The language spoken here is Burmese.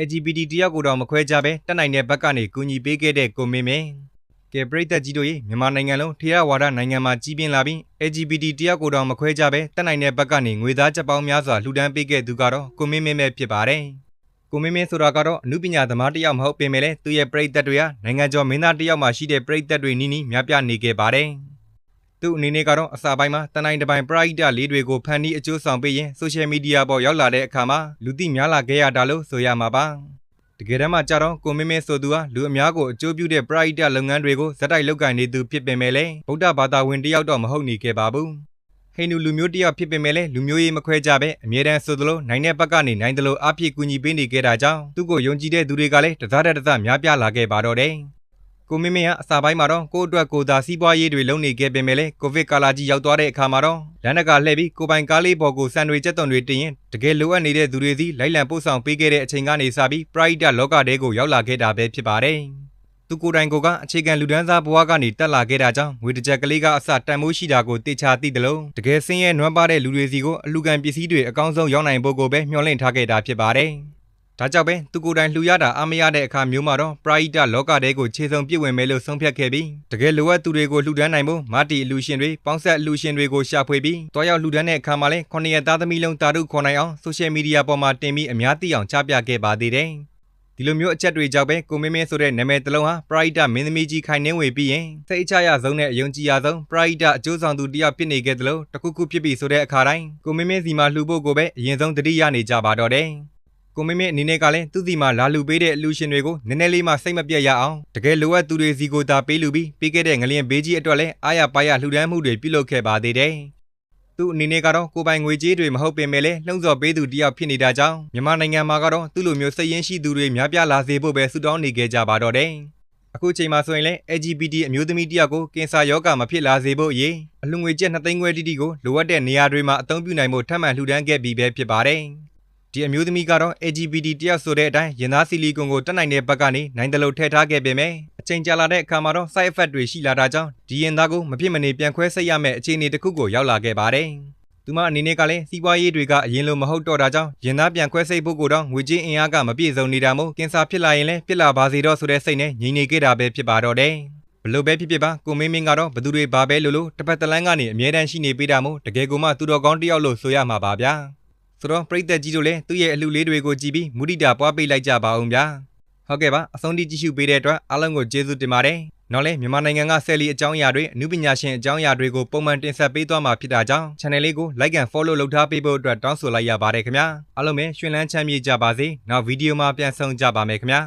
LGBT တယောက်ကိုတော့မခွဲခြားပဲတက်နိုင်တဲ့ဘက်ကနေကူညီပေးခဲ့တဲ့ကိုမင်းမင်းကဲပရိသတ်ကြီးတို့ရေမြန်မာနိုင်ငံလုံးထေရဝါဒနိုင်ငံမှာကြီးပြင်းလာပြီး LGBT တယောက်ကိုတော့မခွဲခြားပဲတက်နိုင်တဲ့ဘက်ကနေငွေသားချက်ပေါင်းများစွာလှူဒန်းပေးခဲ့သူကတော့ကိုမင်းမင်းပဲဖြစ်ပါတယ်ကိုမင်းမင်းဆိုတာကတော့အမှုပညာသမားတစ်ယောက်မဟုတ်ပေမဲ့လည်းသူ့ရဲ့ပရိသတ်တွေဟာနိုင်ငံကျော်မင်းသားတစ်ယောက်မှရှိတဲ့ပရိသတ်တွေနီးနီးများပြားနေခဲ့ပါတယ်။ သူ့အနေနဲ့ကတော့အစာပိုင်းမှာတနိုင်တစ်ပိုင်းပရိဒလေးတွေကိုဖန်တီးအကျိုးဆောင်ပေးရင်ဆိုရှယ်မီဒီယာပေါ်ရောက်လာတဲ့အခါမှာလူသိများလာခဲ့ရတာလို့ဆိုရမှာပါ။တကယ်တမ်းမှကြတော့ကိုမင်းမင်းဆိုသူဟာလူအများကိုအကျိုးပြုတဲ့ပရိဒလုပ်ငန်းတွေကိုဇက်တိုက်လုပ်ကိုင်နေသူဖြစ်ပေမဲ့လည်းဗုဒ္ဓဘာသာဝင်တစ်ယောက်တော့မဟုတ်နေခဲ့ပါဘူး။ဟိန္ဒူလူမျိုးတစ်ယောက်ဖြစ်ပေမဲ့လည်းလူမျိုးရေးမခွဲကြပဲအမြဲတမ်းဆိုသလိုနိုင်တဲ့ဘက်ကနေနိုင်သလိုအပြည့်ကူညီပေးနေခဲ့တာကြောင့်သူ့ကိုယုံကြည်တဲ့သူတွေကလည်းတစားတဲ့တစားများပြားလာခဲ့ပါတော့တယ်။ ကိုမင်းမင်းကအစာပိုင်းမှာတော့ကိုယ့်အတွက်ကိုယ်သာစီးပွားရေးတွေလုပ်နေခဲ့ပေမဲ့လည်းကိုဗစ်ကာလကြီးရောက်သွားတဲ့အခါမှာတော့လမ်းတကာလှည့်ပြီးကိုပိုင်ကားလေးပေါ်ကိုစံတွေကြက်သွန်တွေတင်ရင်တကယ်လိုအပ်နေတဲ့သူတွေစီလိုက်လံပို့ဆောင်ပေးခဲ့တဲ့အချိန်ကနေစပြီးပရိဒတ်လောကတဲကိုရောက်လာခဲ့တာပဲဖြစ်ပါတယ်။သူကိုယ်တိုင်ကိုကအခြေခံလူဒန်းစားဘဝကနေတက်လာခဲ့တာကြောင့်ငွေတစ်ကြက်ကလေးကအစတန်မိုးရှိတာကိုတေချာသိတယ်လို့တကယ်စင်းရဲနွမ်းပါတဲ့လူတွေစီကိုအလူကန်ပစ္စည်းတွေအကောင်းဆုံးရောက်နိုင်ဖို့ကိုပဲမျှော်လင့်ထားခဲ့တာဖြစ်ပါတယ်။ ဒါကြောင့်ပဲသူကိုယ်တိုင်လှူရတာအမရတဲ့အခါမျိုးမှာတော့ပရိဒလောကတဲကိုခြေစုံပြည့်ဝင်မယ်လို့ဆုံးဖြတ်ခဲ့ပြီးတကယ်လိုအပ်သူတွေကိုလှူဒန်းနိုင်ဖို့မာတီအလူရှင်တွေပေါင်းဆက်အလူရှင်တွေကိုရှာဖွေပြီးတွားရောက်လှူဒန်းတဲ့အခါမှာလည်းခုနှစ်ရက်သားသမီးလုံးတာရုခေါ်နိုင်အောင်ဆိုရှယ်မီဒီယာပေါ်မှာတင်ပြီးအများသိအောင်ချပြခဲ့ပါသေးတယ်။ဒီလိုမျိုးအချက်တွေကြောင့်ပဲကိုမင်းမင်းဆိုတဲ့နာမည်တစ်လုံးဟာပရိဒမင်းသမီးကြီးခိုင်နှင်းဝေပြီးရင်စိတ်အချရဆုံးနဲ့အယုံကြည်ရဆုံးပရိဒအကျိုးဆောင်သူတစ်ယောက်ဖြစ်နေခဲ့တယ်လို့တခုခုဖြစ်ပြီဆိုတဲ့အခါတိုင်းကိုမင်းမင်းစီမှာလှူဖို့ကိုပဲအရင်ဆုံးတတိရနေကြပါတော့တယ် ကိုမင်းမင်းအနေနဲ့ကလည်းသူ့စီမှာလာလူပေးတဲ့အလူရှင်တွေကိုနည်းနည်းလေးမှစိတ်မပြတ်ရအောင်တကယ်လိုအပ်သူတွေစီကိုသာပေးလူပြီးပေးခဲ့တဲ့ငလျင်ဘေးကြီးအတွက်လည်းအားရပါရလှူဒန်းမှုတွေပြုလုပ်ခဲ့ပါသေးတယ်သူ့အနေနဲ့ကတော့ကိုပိုင်ငွေကြေးတွေမဟုတ်ပင်မဲ့လည်းလှုံ့ဆော်ပေးသူတစ်ယောက်ဖြစ်နေတာကြောင့်မြန်မာနိုင်ငံမှာကတော့သူ့လိုမျိုးစိတ်ရင်းရှိသူတွေများပြားလာစေဖို့ပဲဆုတောင်းနေကြကြပါတော့တယ်။အခုချိန်မှာဆိုရင်လည်း LGBT အမျိုးသမီးတစ်ယောက်ကိုကင်ဆာရောဂါမဖြစ်လာစေဖို့အရေးအလှငွေကျပ်2သိန်းခွဲတိတိကိုလိုအပ်တဲ့နေရာတွေမှာအသုံးပြုနိုင်ဖို့ထပ်မံလှူဒန်းခဲ့ပြီးပဲဖြစ်ပါတယ်။ ဒီအမျိုးသမီးကတော့ LGBT တယောက်ဆိုတဲ့အတိုင်းရင်သားဆီလီကွန်ကိုတက်နိုင်တဲ့ဘက်ကနေနိုင်တယ်လို့ထည့်ထားခဲ့ပေမဲ့အချိန်ကြာလာတဲ့အခါမှာတော့ side effect တွေရှိလာတာကြောင့်ဒီရင်သားကိုမဖြစ်မနေပြန်ခွဲစိတ်ရမယ့်အခြေအနေတစ်ခုကိုရောက်လာခဲ့ပါတယ်။သူမအနေနဲ့ကလည်းစီးပွားရေးတွေကအရင်လိုမဟုတ်တော့တာကြောင့်ရင်သားပြန်ခွဲစိတ်ဖို့ကိုတော့ငွေကြေးအင်အားကမပြည့်စုံနေတာမို့ကင်ဆာဖြစ်လာရင်လည်းဖြစ်လာပါစေတော့ဆိုတဲ့စိတ်နဲ့ငြိမ်နေခဲ့တာပဲဖြစ်ပါတော့တယ်ဘလို့ပဲဖြစ်ဖြစ်ပါကိုမင်းမင်းကတော့ဘသူတွေဘာပဲလို့လို့တစ်ဖက်တစ်လမ်းကနေအမြဲတမ်းရှိနေပေးတာမို့တကယ်ကိုမှသူတော်ကောင်းတစ်ယောက်လို့ဆိုရမှာပါဗျာ ဆိုတော့ပရိသတ်ကြီးတို့လည်းသူ့ရဲ့အလှလေးတွေကိုကြည့်ပြီးမုဒိတာပွားပေးလိုက်ကြပါအောင်ဗျာဟုတ်ကဲ့ပါအဆုံးထိကြည့်ရှုပေးတဲ့အတွက်အားလုံးကိုကျေးဇူးတင်ပါတယ်နောက်လဲမြန်မာနိုင်ငံကဆယ်လီအကြောင်းအရာတွေအမှုပညာရှင်အကြောင်းအရာတွေကိုပုံမှန်တင်ဆက်ပေးသွားမှာဖြစ်တာကြောင့် channel လေးကို like and follow လုပ်ထားပေးဖို့အတွက်တောင်းဆိုလိုက်ရပါတယ်ခင်ဗျာအားလုံးပဲရှင်လန်းချမ်းမြေ့ကြပါစေနောက်ဗီဒီယိုမှာပြန်ဆုံကြပါမယ်ခင်ဗျာ